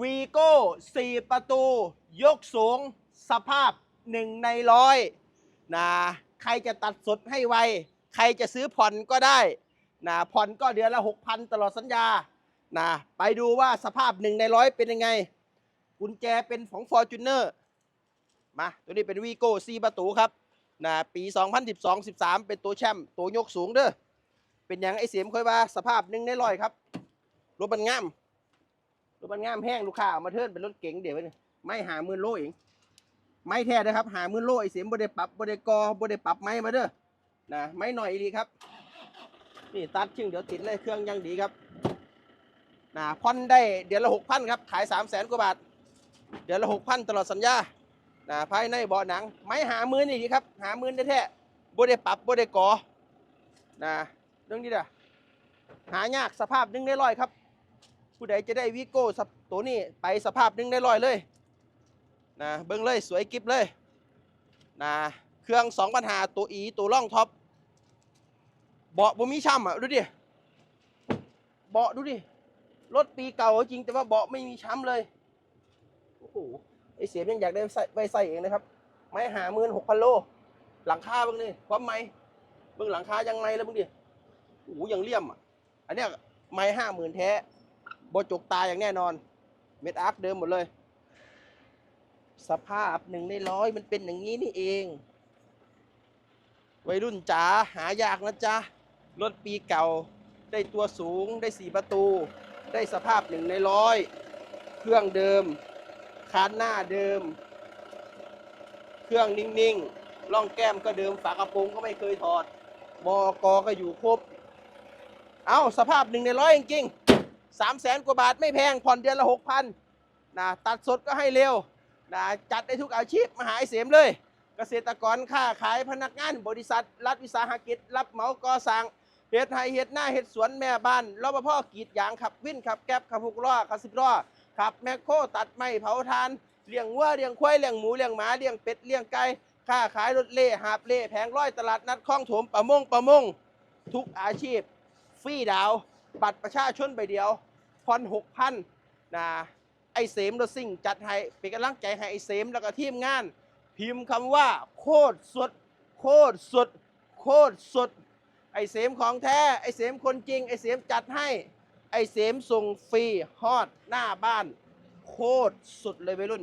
วีโก้สี่ประตู ยกสูง สภาพหนึ่งในร้อยนะใครจะตัดสดให้ไว ใครจะซื้อผ่อนก็ได้นะผ่อนก็เดือนละ6,000ตลอดสัญญานะไปดูว่าสภาพหนึ่งในร้อยเป็นยังไง กุญแจเป็นของ f o r t u n e r มาตัวนี้เป็นวีโก้4ประตูครับนะปี 2012-13 เป็นตัวแชมป์ตัวยกสูงเด้อเป็นอย่างไอเสียมค่อยว่าสภาพหนึ่งในร้อยครับรถมันงาม รถมันงามแห้งลูกค้าเอามาเทิร์นเป็นรถเก๋งเดี๋ยวนี้ไม่หามื่นโลเองไม่แท้นะครับ หามื่นโลไอเสียมบไดปรับบไดกอบไดปรับไม้มาเด้อนะไม่หน่อยอีหลีครับ นี่ตัดชึ่งเดี๋ยวติดเลยเครื่องยังดีครับนะผ่อนได้เดือนละหกพันครับขายสามแสนกว่าบาท เดือนละหกพันตลอดสัญญานะภายในเบาะหนัง ไม่หามื่นอีกครับหามื่นแท้ๆบ่ได้ปรับบ่ได้ก่อนะเรื่องนี้เด้อหายากสภาพหนึ่งในร้อยครับ ผู้ใดจะได้วีโก้ตัวนี้ไปสภาพนึงในร้อยเลยนะเบิ้งเลยสวยกิฟเลยนะเครื่องสองปัญหาตัวอีตัวล่องท็อปเบาะบ่มีช้ำอะดูดิเบาะดูดิรถปีเก่าจริงแต่ว่าเบาะไม่มีช้ำเลยโอ้โหไอเสียมยังอยากได้ใส่ไว้ใส่เองนะครับ ไม้หาหมื่นหกพันโล หลังคาบิ้งนี่ความไหมเบิ้งหลังคายังไงแล้วบิ้งดิโอ้โหยังเลี่ยมอะอันเนี้ยไม้ห้าหมื่นแท้ บจกตายอย่างแน่นอน เม็ดอาร์คเดิมหมดเลย สภาพหนึ่งในร้อยมันเป็นอย่างนี้นี่เอง วัยรุ่นจ๋าหายากนะจ๊ะ รถปีเก่า ได้ตัวสูงได้สี่ประตู ได้สภาพหนึ่งในร้อยเครื่องเดิม คานหน้าเดิม เครื่องนิ่งๆล่องแก้มก็เดิมฝากระโปรงก็ไม่เคยถอดบอกอก็อยู่ครบ เอาสภาพหนึ่งในร้อยจริงๆ สามแสนกว่าบาทไม่แพงผ่อนเดือนละหกพันนะตัดสดก็ให้เร็วนะจัดได้ทุกอาชีพมหาเสมเลย เกษตรกรค้าขายพนักงาน บริษัท รัฐวิสาหกิจ รับเหมาก่อสร้างเฮ็ดไฮเฮ็ดหน้าเฮ็ดสวนแม่บ้านรปภกรีดยางขับวินขับแก๊บขับหกล้อขับสิบล้อขับแมคโครตัดไม้เผาทานเลี้ยงวัวเลี้ยงควายเลี้ยงหมูเลี้ยงหมาเลี้ยงเป็ดเลี้ยงไก่ค้าขายรถเล่หาบเล่แผงร้อยตลาดนัดคลองถมประมงประมง ทุกอาชีพฟรีดาว บัตรประชาชนใบเดียวผ่อนหกพันนะไอเสมรถซิ่งจัดให้เป็นกำลังใจให้ไอเสมแล้วก็ทีมงาน พิมพ์คำว่าโคตรสุด โคตรสุด โคตรสุด ไอเสมของแท้ ไอเสมคนจริง ไอเสมจัดให้ ไอเสมส่งฟรีฮอดหน้าบ้าน โคตรสุดเลยวัยรุ่น